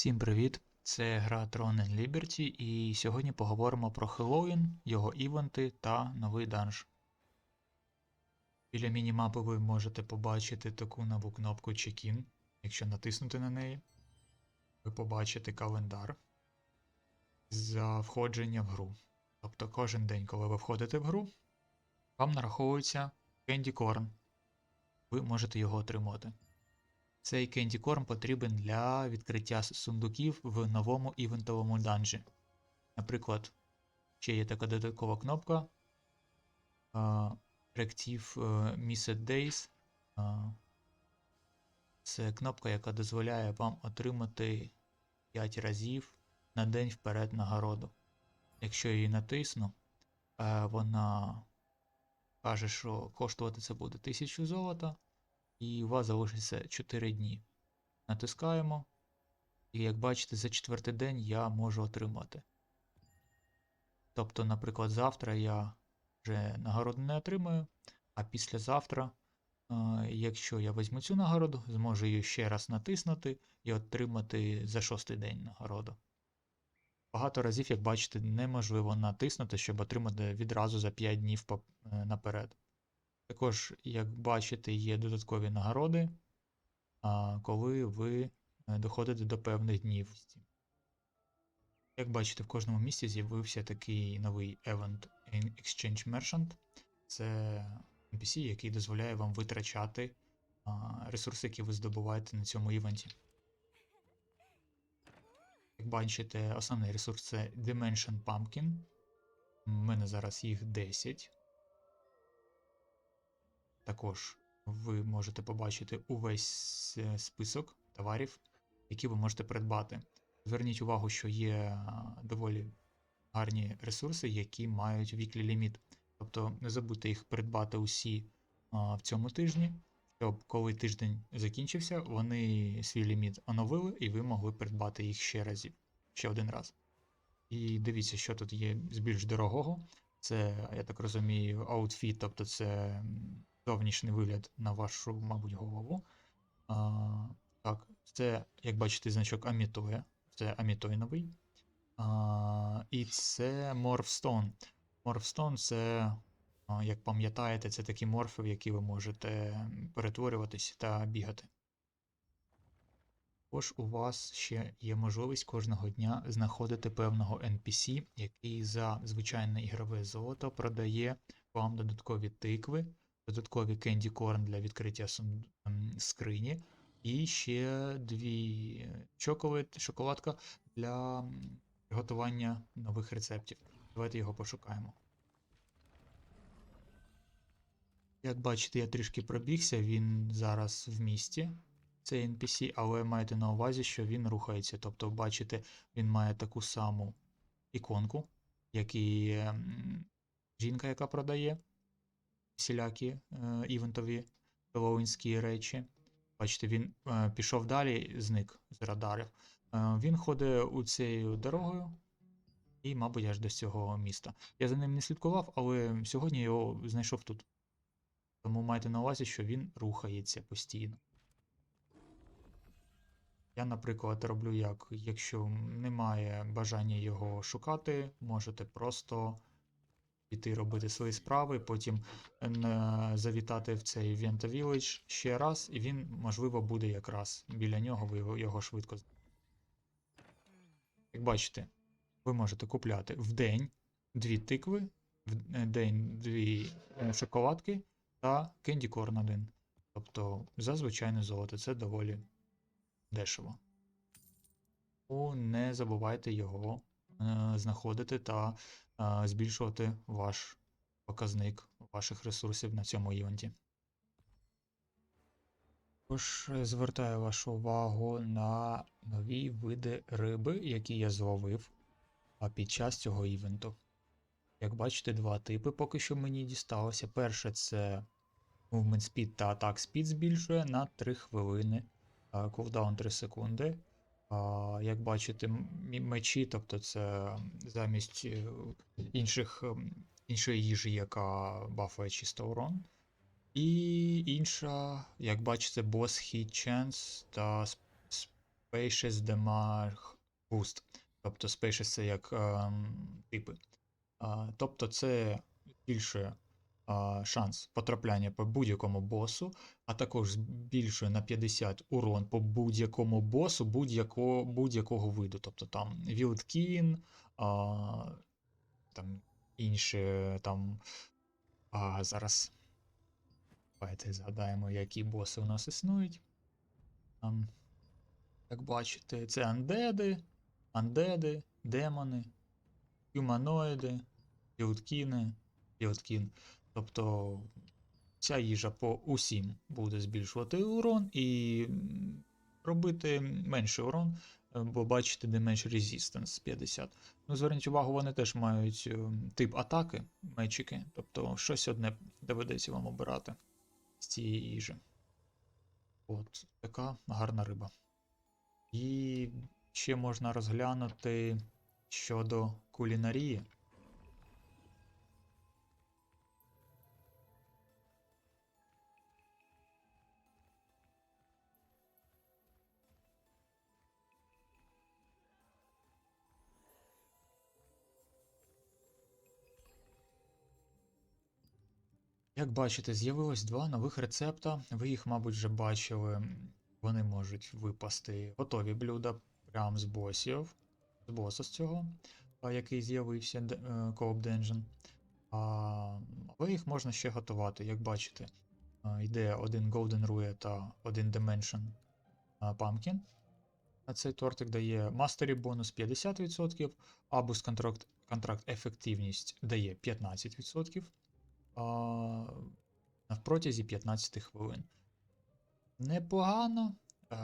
Всім привіт! Це гра Tron and Liberty, і сьогодні поговоримо про Хеллоуін, його івенти та новий данж. Біля мінімапи ви можете побачити таку нову кнопку Check-in. Якщо натиснути на неї, ви побачите календар за входження в гру. Тобто кожен день, коли ви входите в гру, вам нараховується Candy Corn. Ви можете його отримати. Цей Corn потрібен для відкриття сундуків в новому івентовому данжі. Наприклад, ще є така додаткова кнопка Reactive uh, Missed Days. Це кнопка, яка дозволяє вам отримати 5 разів на день вперед нагороду. Якщо я її натисну, uh, вона каже, що коштувати це буде 1000 золота і у вас залишиться 4 дні. Натискаємо. І як бачите, за четвертий день я можу отримати. Тобто, наприклад, завтра я вже нагороду не отримаю, а післязавтра, е, якщо я візьму цю нагороду, зможу її ще раз натиснути і отримати за шостий день нагороду. Багато разів, як бачите, неможливо натиснути, щоб отримати відразу за 5 днів наперед. Також, як бачите, є додаткові нагороди, коли ви е, доходите до певних днів. Як бачите, в кожному місці з'явився такий новий Event Exchange Merchant. Це NPC, який дозволяє вам витрачати ресурси, які ви здобуваєте на цьому івенті. Як бачите, основний ресурс це Dimension Pumpkin. У мене зараз їх 10. Також ви можете побачити увесь е, список товарів, які ви можете придбати. Зверніть увагу, що є доволі гарні ресурси, які мають віклі ліміт. Тобто не забудьте їх придбати усі а, в цьому тижні, щоб коли тиждень закінчився, вони свій ліміт оновили і ви могли придбати їх ще разів, ще один раз. І дивіться, що тут є з більш дорогого. Це, я так розумію, аутфіт, тобто це зовнішній вигляд на вашу, мабуть, голову. А, Так, це, як бачите, значок Амітоя. Це Амітой новий. А, І це Морфстон. Морфстон це, як пам'ятаєте, це такі морфи, в які ви можете перетворюватись та бігати. Також у вас ще є можливість кожного дня знаходити певного NPC, який за звичайне ігрове золото продає вам додаткові тикви додаткові Candy Corn для відкриття скрині. І ще дві чоколад, шоколадка для приготування нових рецептів. Давайте його пошукаємо. Як бачите, я трішки пробігся, він зараз в місті, цей NPC, але майте на увазі, що він рухається. Тобто, бачите, він має таку саму іконку, як і жінка, яка продає всілякі е, івентові хеллоуінські речі. Бачите, він е, пішов далі, зник з радарів. Е, він ходить у цією дорогою і, мабуть, аж до цього міста. Я за ним не слідкував, але сьогодні його знайшов тут. Тому майте на увазі, що він рухається постійно. Я, наприклад, роблю як, якщо немає бажання його шукати, можете просто піти робити свої справи, потім е, завітати в цей Venta Village ще раз, і він, можливо, буде якраз біля нього, ви його, швидко Як бачите, ви можете купляти в день дві тикви, в е, день дві е, шоколадки та Candy Corn один. Тобто за звичайне золото це доволі дешево. Не забувайте його знаходити та збільшувати ваш показник ваших ресурсів на цьому івенті. Також е, звертаю вашу увагу на нові види риби, які я зловив під час цього івенту. Як бачите, два типи поки що мені дісталося. Перше це Movement Speed та Attack Speed збільшує на 3 хвилини, кулдаун 3 секунди. Як бачите, мечі, тобто це замість е, інших, ем, іншої їжі, яка бафає чисто урон. І інша, як бачите, бос Hit Chance та Spacious Damage Boost. Тобто Spacious це як ем, типи. Тобто це більше шанс потрапляння по будь-якому босу, а також збільшує на 50 урон по будь-якому босу будь-якого, будь-якого виду. Тобто там а, там інші там. А, зараз. Давайте згадаємо, які боси у нас існують. Там, як бачите, це андеди, андеди, демони, гуманоїди, піуткіни, піуткін. Тобто ця їжа по усім буде збільшувати урон і робити менший урон, е, бо бачите, Damage Resistance 50. Ну, зверніть увагу, вони теж мають е, тип атаки, мечики, тобто щось одне доведеться вам обирати з цієї їжі. От така гарна риба. І ще можна розглянути щодо кулінарії. Як бачите, з'явилось два нових рецепта. Ви їх, мабуть, вже бачили. Вони можуть випасти готові блюда прямо з босів, з боса з цього, який з'явився е, Dungeon. А, Але їх можна ще готувати, як бачите. Йде один Golden Rue та один Dimension Pumpkin. А цей тортик дає Mastery бонус 50%, Abus контракт, контракт ефективність дає 15%. На протязі 15 хвилин. Непогано. Е,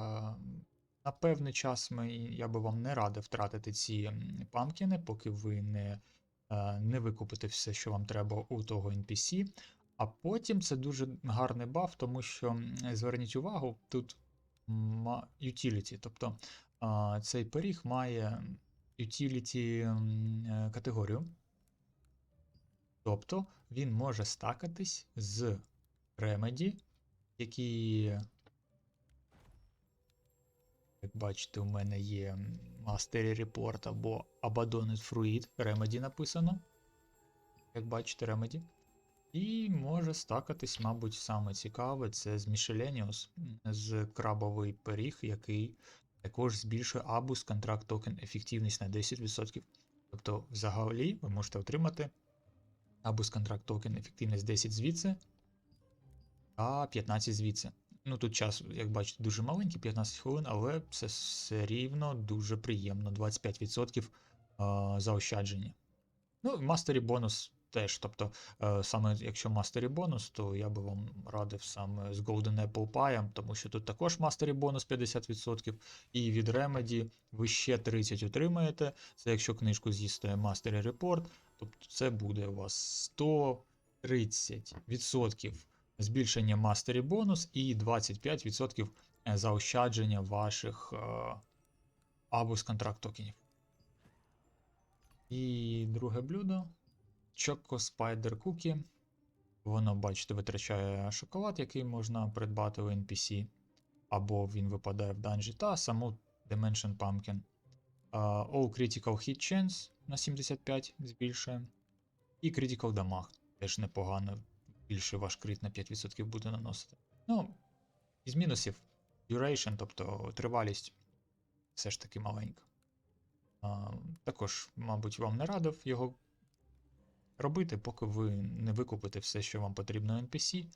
На певний час ми, я би вам не радив втратити ці памкіни, поки ви не, е, не викупите все, що вам треба у того NPC. А потім це дуже гарний баф, тому що зверніть увагу, тут utility, тобто цей пиріг має utility е, категорію. Тобто він може стакатись з ремеді, які, як бачите, у мене є Mastery Report або Abandoned Fruit. Remedy написано. Як бачите, Remedy. І може стакатись, мабуть, саме цікаве, це з Miscellaneous, з крабовий пиріг, який також збільшує Abus контракт токен ефективність на 10%. Тобто, взагалі, ви можете отримати Abus контракт токен ефективність 10 звідси, а 15 звідси. Ну тут час, як бачите, дуже маленький, 15 хвилин, але це все рівно дуже приємно. 25% заощадження. Ну, мастері бонус теж. Тобто, е, саме якщо мастері бонус, то я би вам радив саме з Golden Apple Pie, тому що тут також мастері бонус 50%, і від Remedy ви ще 30 отримаєте. Це якщо книжку з'їсте Mastery Report, тобто це буде у вас 130% збільшення мастері бонус і 25% заощадження ваших е, абус контракт токенів. І друге блюдо Choco Spider Cookie. Воно, бачите, витрачає шоколад, який можна придбати у NPC, або він випадає в данжі, та саму Dimension Pumpkin. А, All Critical Hit Chance на 75 збільшує. І Critical Damage теж непогано. Більше ваш крит на 5% буде наносити. Ну, із мінусів Duration, тобто тривалість, все ж таки маленька. А, також, мабуть, вам не радив його робити, поки ви не викупите все, що вам потрібно NPC.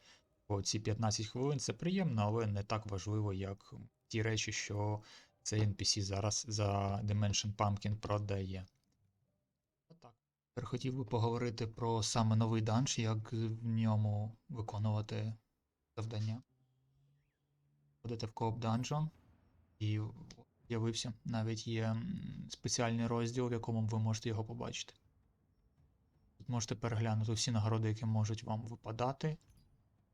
Бо ці 15 хвилин це приємно, але не так важливо, як ті речі, що цей NPC зараз за Dimension Pumpkin продає. Хотів би поговорити про саме новий данж, як в ньому виконувати завдання. Ходите в Coop Dungeon і з'явився. Навіть є спеціальний розділ, в якому ви можете його побачити. Тут можете переглянути всі нагороди, які можуть вам випадати.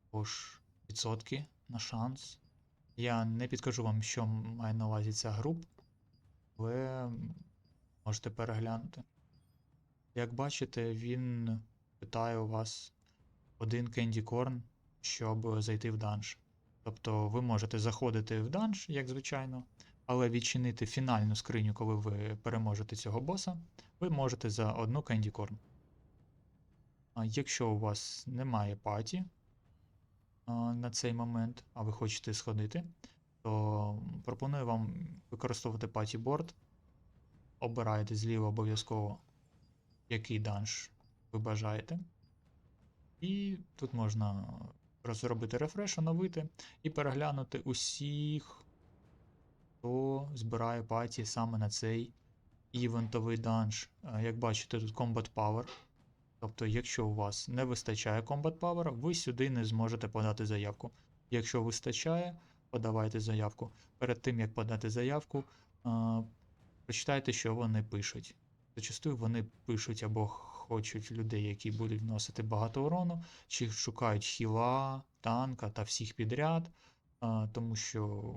Також відсотки на шанс. Я не підкажу вам, що має на увазі ця група, але можете переглянути. Як бачите, він питає у вас один Corn, щоб зайти в данж. Тобто ви можете заходити в данж, як звичайно, Але відчинити фінальну скриню, коли ви переможете цього боса, ви можете за одну Corn. А якщо у вас немає паті на цей момент, а ви хочете сходити, то пропоную вам використовувати паті борд. Обираєте зліва обов'язково, який данж ви бажаєте. І тут можна зробити рефреш, оновити і переглянути усіх, хто збирає паті саме на цей івентовий данж. Е, Як бачите, тут Combat Power. Тобто, якщо у вас не вистачає Combat Power, ви сюди не зможете подати заявку. Якщо вистачає, подавайте заявку. Перед тим, як подати заявку, е, прочитайте, що вони пишуть. Зачастую вони пишуть або хочуть людей, які будуть вносити багато урону, чи шукають хіла, танка та всіх підряд, тому що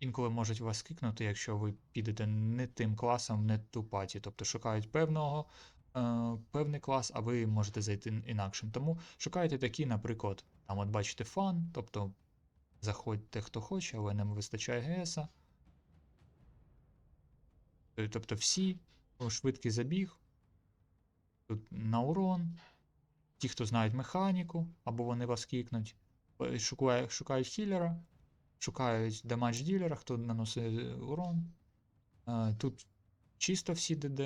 інколи можуть вас кикнути, якщо ви підете не тим класом, не ту паті. Тобто шукають певного, е, певний клас, а ви можете зайти інакшим. Тому шукайте такі, наприклад, там от бачите фан, тобто заходьте хто хоче, але не вистачає ГСа. Тобто всі, швидкий забіг, тут на урон. Ті, хто знають механіку, або вони вас кікнуть, е, шукає, шукають хілера, шукають демедж ділера, хто наносить е, урон. Е, Тут чисто всі ДД,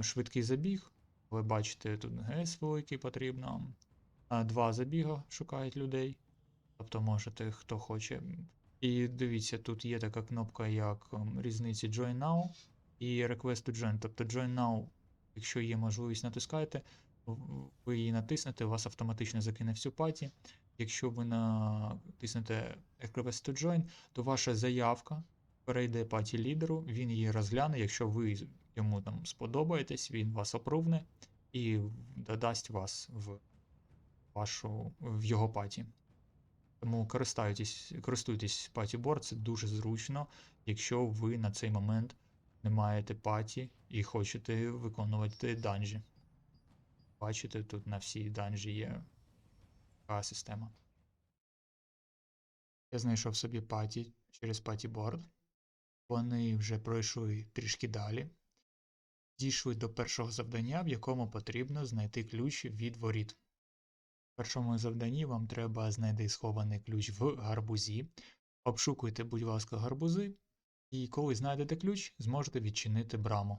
швидкий забіг. Ви бачите, тут ГС великий потрібно. Два забіга шукають людей. Тобто можете, хто хоче. І дивіться, тут є така кнопка, як ем, різниці Join Now і Request to Join. Тобто Join Now, якщо є можливість, натискаєте, ви її натиснете, вас автоматично закине всю паті. Якщо ви натиснете Request to Join, то ваша заявка перейде паті лідеру, він її розгляне. Якщо ви йому там сподобаєтесь, він вас опрувне і додасть вас в вашу в його паті. Тому користуйтесь, паті-борд, це дуже зручно, якщо ви на цей момент не маєте паті і хочете виконувати данжі. Бачите, тут на всій данжі є така система. Я знайшов собі паті через паті-борд. Вони вже пройшли трішки далі. Дійшли до першого завдання, в якому потрібно знайти ключ від воріт. В першому завданні вам треба знайти схований ключ в гарбузі. Обшукуйте, будь ласка, гарбузи, і коли знайдете ключ, зможете відчинити браму.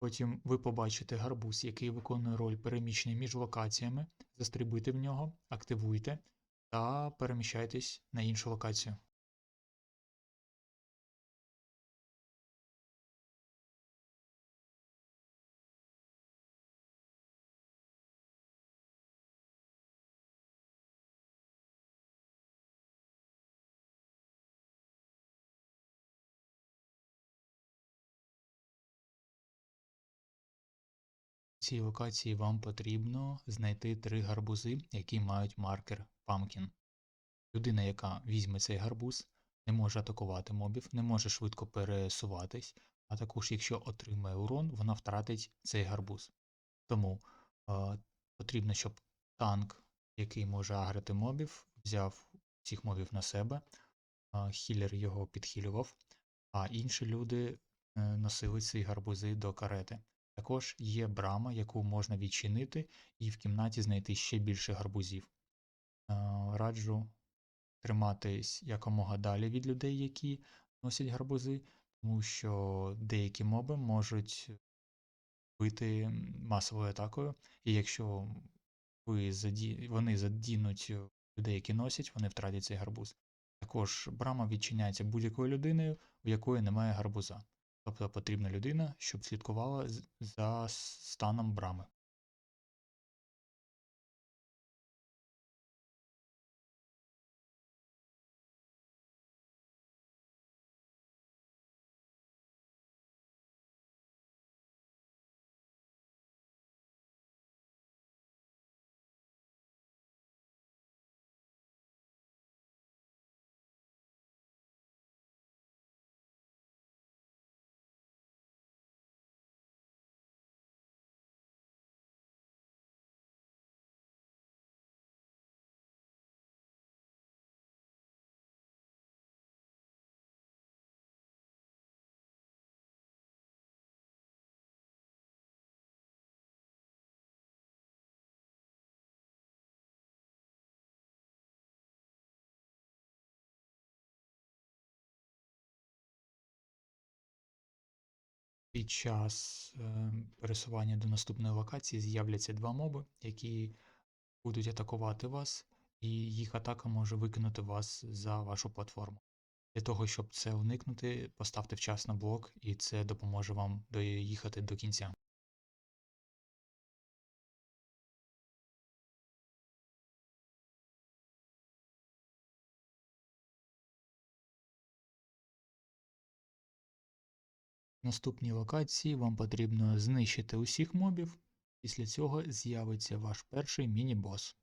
Потім ви побачите гарбуз, який виконує роль переміщення між локаціями. Застрибуйте в нього, активуйте та переміщайтесь на іншу локацію. Цій локації вам потрібно знайти три гарбузи, які мають маркер Pumpkin. Людина, яка візьме цей гарбуз, не може атакувати мобів, не може швидко пересуватись, а також, якщо отримає урон, вона втратить цей гарбуз. Тому е, потрібно, щоб танк, який може агрити мобів, взяв цих мобів на себе, е, хілер його підхилював, а інші люди е, носили ці гарбузи до карети. Також є брама, яку можна відчинити і в кімнаті знайти ще більше гарбузів. Е, Раджу триматись якомога далі від людей, які носять гарбузи, тому що деякі моби можуть бити масовою атакою, і якщо ви заді... вони задінуть людей, які носять, вони втратять цей гарбуз. Також брама відчиняється будь-якою людиною, у якої немає гарбуза. Тобто потрібна людина, щоб слідкувала за станом брами. Під час е, пересування до наступної локації з'являться два моби, які будуть атакувати вас, і їх атака може викинути вас за вашу платформу. Для того, щоб це уникнути, поставте вчасно блок, і це допоможе вам доїхати до кінця. Наступній локації вам потрібно знищити усіх мобів, після цього з'явиться ваш перший міні-бос.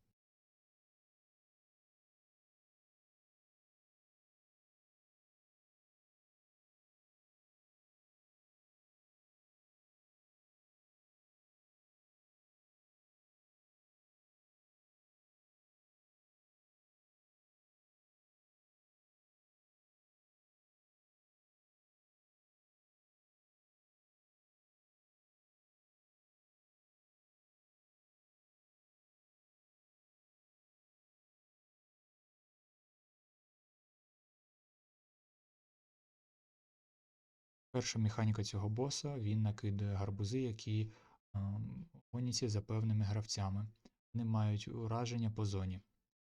Перша механіка цього боса він накидає гарбузи, які ем, гоняться за певними гравцями. Вони мають ураження по зоні.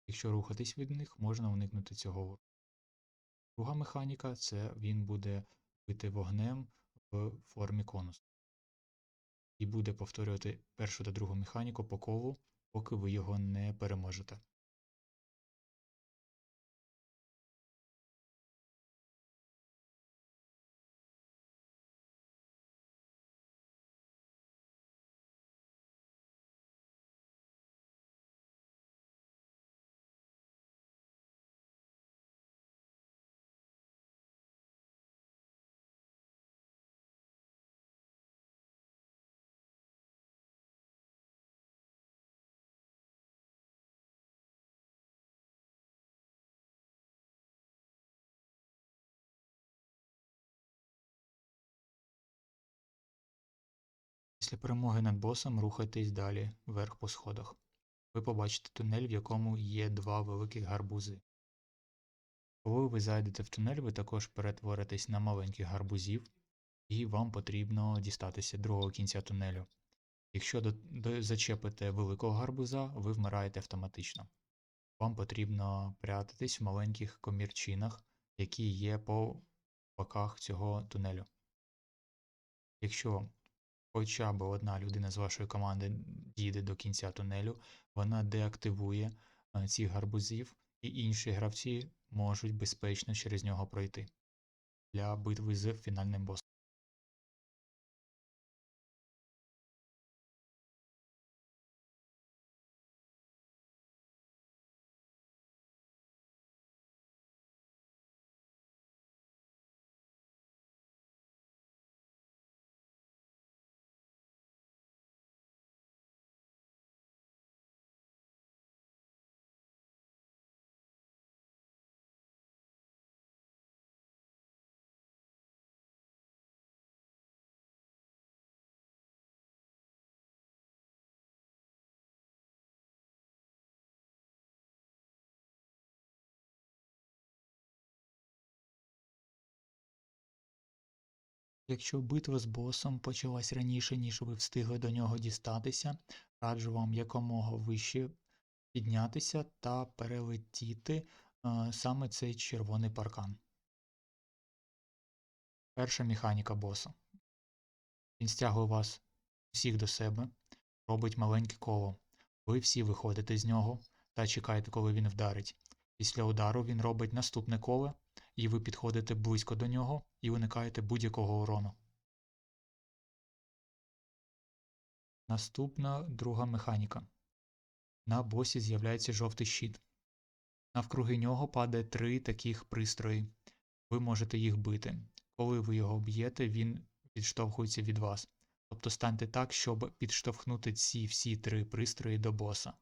Якщо рухатись від них, можна уникнути цього. ураження. Друга механіка це він буде бити вогнем в формі конусу. І буде повторювати першу та другу механіку по колу, поки ви його не переможете. Після перемоги над босом рухайтесь далі, вверх по сходах. Ви побачите тунель, в якому є два великих гарбузи. Коли ви зайдете в тунель, ви також перетворитесь на маленьких гарбузів, і вам потрібно дістатися другого кінця тунелю. Якщо до, до, зачепите великого гарбуза, ви вмираєте автоматично. Вам потрібно прятатись в маленьких комірчинах, які є по боках цього тунелю. Якщо хоча б одна людина з вашої команди дійде до кінця тунелю, вона деактивує е, цих гарбузів, і інші гравці можуть безпечно через нього пройти для битви з фінальним босом. Якщо битва з босом почалась раніше, ніж ви встигли до нього дістатися, раджу вам якомога вище піднятися та перелетіти е, саме цей червоний паркан. Перша механіка боса. Він стягує вас всіх до себе, робить маленьке коло. Ви всі виходите з нього та чекаєте, коли він вдарить. Після удару він робить наступне коло, і ви підходите близько до нього і уникаєте будь-якого урону. Наступна друга механіка. На босі з'являється жовтий щит. Навкруги нього падає три таких пристрої. Ви можете їх бити. Коли ви його б'єте, він відштовхується від вас. Тобто станьте так, щоб підштовхнути ці всі три пристрої до боса.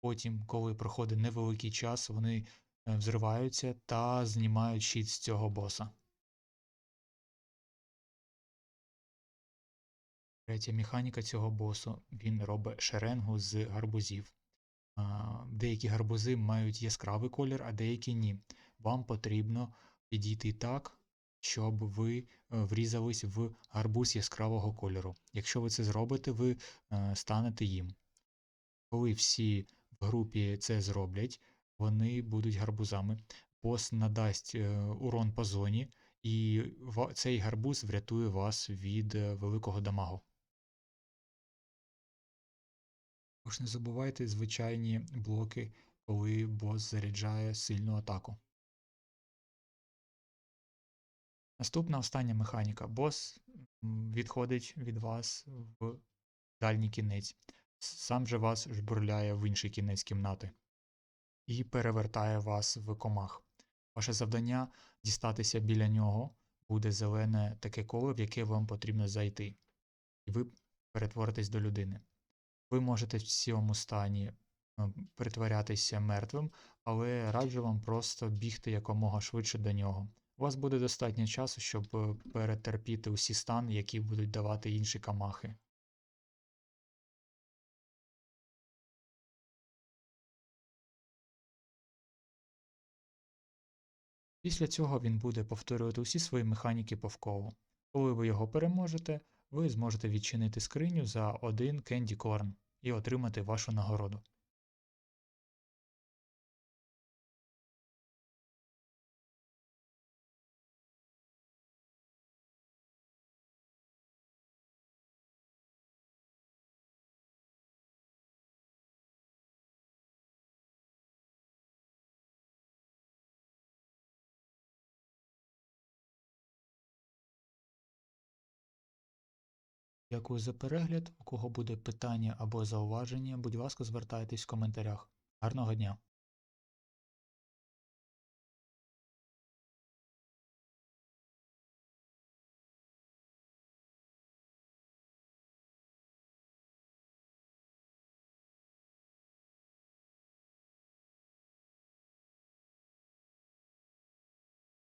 Потім, коли проходить невеликий час, вони взриваються та знімають щит з цього боса. Третя механіка цього босу він робить шеренгу з гарбузів. Деякі гарбузи мають яскравий колір, а деякі ні. Вам потрібно підійти так, щоб ви е, врізались в гарбуз яскравого кольору. Якщо ви це зробите, ви е, станете їм. Коли всі в групі це зроблять, вони будуть гарбузами. Бос надасть е, урон по зоні, і цей гарбуз врятує вас від е, великого дамагу. Також не забувайте звичайні блоки, коли бос заряджає сильну атаку. Наступна остання механіка. Бос відходить від вас в дальній кінець. Сам же вас жбурляє в інший кінець кімнати і перевертає вас в комах. Ваше завдання дістатися біля нього буде зелене таке коло, в яке вам потрібно зайти, і ви перетворитесь до людини. Ви можете в цьому стані е, притворятися мертвим, але раджу вам просто бігти якомога швидше до нього. У вас буде достатньо часу, щоб е, перетерпіти усі стани, які будуть давати інші камахи. Після цього він буде повторювати усі свої механіки повково. Коли ви його переможете, ви зможете відчинити скриню за один Corn і отримати вашу нагороду. Дякую за перегляд. У кого буде питання або зауваження, будь ласка, звертайтесь в коментарях. Гарного дня!